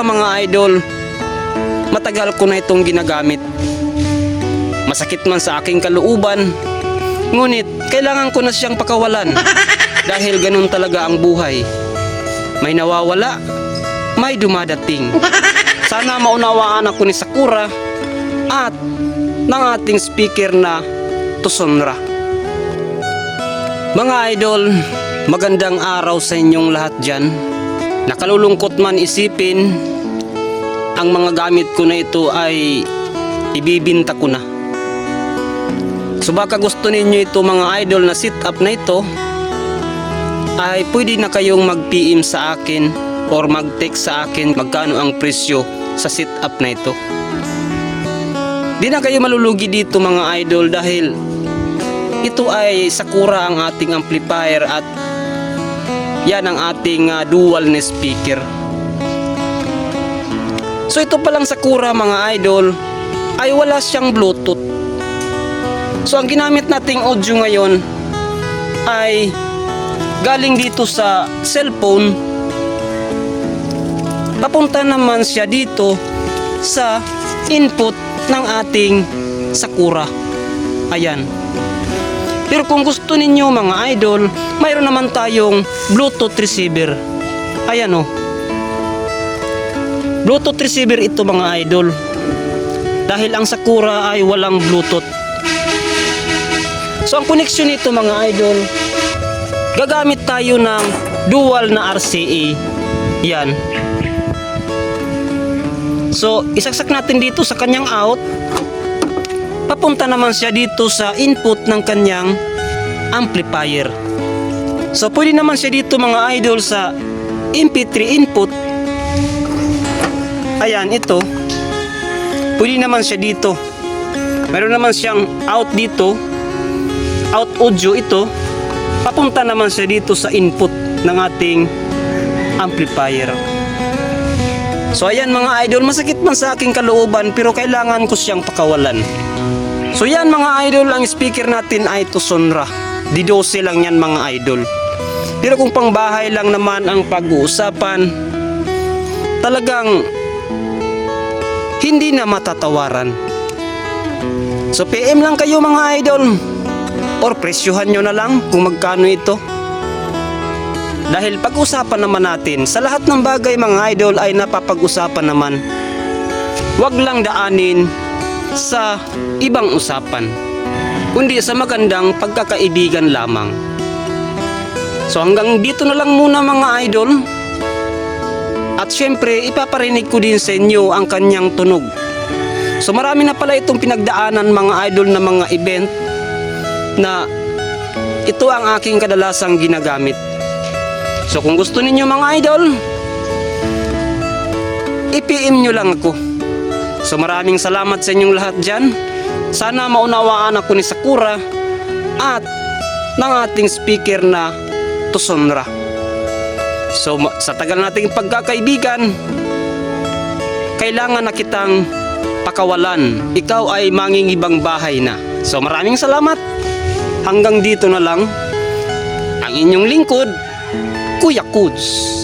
ba mga idol, matagal ko na itong ginagamit. Masakit man sa aking kalooban, ngunit kailangan ko na siyang pakawalan dahil ganun talaga ang buhay. May nawawala, may dumadating. Sana maunawaan ako ni Sakura at ng ating speaker na Tusonra. Mga idol, magandang araw sa inyong lahat dyan. Nakalulungkot man isipin, ang mga gamit ko na ito ay ibibinta ko na. So baka gusto ninyo ito mga idol na sit up na ito, ay pwede na kayong mag-PM sa akin or mag-text sa akin magkano ang presyo sa sit up na ito. Di na kayo malulugi dito mga idol dahil ito ay Sakura ang ating amplifier at yan ang ating ah, dual na speaker. So ito palang Sakura mga idol ay wala siyang Bluetooth. So ang ginamit nating audio ngayon ay galing dito sa cellphone papunta naman siya dito sa input ng ating Sakura. Ayan. Pero kung gusto ninyo mga idol, mayroon naman tayong Bluetooth receiver. Ayan oh. Bluetooth receiver ito mga idol. Dahil ang Sakura ay walang Bluetooth. So ang connection nito mga idol, gagamit tayo ng dual na RCA. Yan. So, isaksak natin dito sa kanyang out. Papunta naman siya dito sa input ng kanyang amplifier. So, pwede naman siya dito mga idol sa MP3 input. Ayan, ito. Pwede naman siya dito. Meron naman siyang out dito. Out audio ito. Papunta naman siya dito sa input ng ating amplifier. So ayan mga idol, masakit man sa aking kalooban pero kailangan ko siyang pakawalan. So yan mga idol, ang speaker natin ay Tusonra. Didose lang yan mga idol. Pero kung pangbahay lang naman ang pag-uusapan, talagang hindi na matatawaran. So PM lang kayo mga idol. Or presyuhan nyo na lang kung magkano ito. Dahil pag-usapan naman natin, sa lahat ng bagay mga idol ay napapag-usapan naman. Huwag lang daanin sa ibang usapan, kundi sa magandang pagkakaibigan lamang. So hanggang dito na lang muna mga idol. At syempre, ipaparinig ko din sa inyo ang kanyang tunog. So marami na pala itong pinagdaanan mga idol na mga event na ito ang aking kadalasang ginagamit. So kung gusto ninyo mga idol, i-PM nyo lang ako. So maraming salamat sa inyong lahat dyan. Sana maunawaan ako ni Sakura at ng ating speaker na Tusonra. So sa tagal nating pagkakaibigan, kailangan na kitang pakawalan. Ikaw ay mangingibang bahay na. So maraming salamat. Hanggang dito na lang ang inyong lingkod, Kuya Kuds.